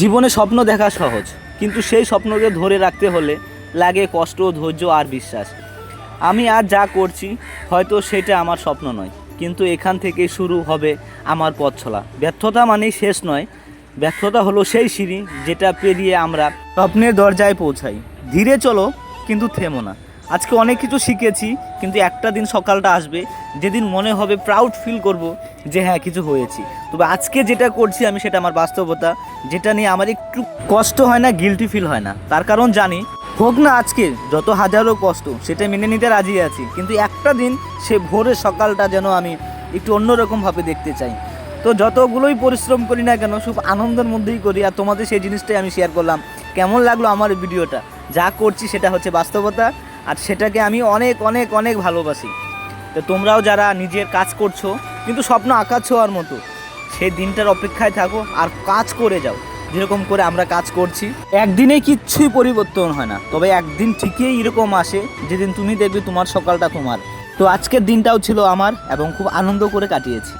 জীবনে স্বপ্ন দেখা সহজ, কিন্তু সেই স্বপ্নকে ধরে রাখতে হলে লাগে কষ্ট, ধৈর্য আর বিশ্বাস। আমি আজ যা করছি, হয়তো সেটা আমার স্বপ্ন নয়, কিন্তু এখান থেকে শুরু হবে আমার পথ চলা ব্যর্থতা মানেই শেষ নয়, ব্যর্থতা হলো সেই সিঁড়ি যেটা পেরিয়ে আমরা স্বপ্নের দরজায় পৌঁছাই। ধীরে চলো, কিন্তু থেমো না। আজকে অনেক কিছু শিখেছি, কিন্তু একটা দিন সকালটা আসবে, যেদিন মনে হবে প্রাউড ফিল করব যে হ্যাঁ কিছু হয়েছি। তবে আজকে যেটা করছি আমি সেটা আমার বাস্তবতা, যেটা নিয়ে আমার একটু কষ্ট হয় না গিলটি ফিল হয় না। তার কারণ জানি, হোক না আজকে যত হাজারো কষ্ট, সেটা মেনে নিতে রাজি আছি, কিন্তু একটা দিন সে ভোরের সকালটা যেন আমি একটু অন্যরকমভাবে দেখতে চাই। তো যতগুলোই পরিশ্রম করি না কেন খুব আনন্দের মধ্যেই করি, আর তোমাদের সেই জিনিসটাই আমি শেয়ার করলাম। কেমন লাগল আমার ভিডিওটা যা করছি সেটা হচ্ছে বাস্তবতা আর সেটাকে আমি অনেক অনেক অনেক ভালোবাসি। তো তোমরাও যারা নিজের কাজ করছ, কিন্তু স্বপ্ন আঁকাচ্ছ আর মতো, সেই দিনটার অপেক্ষায় থাকো আর কাজ করে যাও। যেরকম করে আমরা কাজ করছি, একদিনে কিচ্ছুই পরিবর্তন হয় না। তবে একদিন ঠিকই এরকম আসে, যেদিন তুমি দেখবে তোমার সকালটা তোমার। তো আজকের দিনটাও ছিল আমার এবং খুব আনন্দ করে কাটিয়েছি।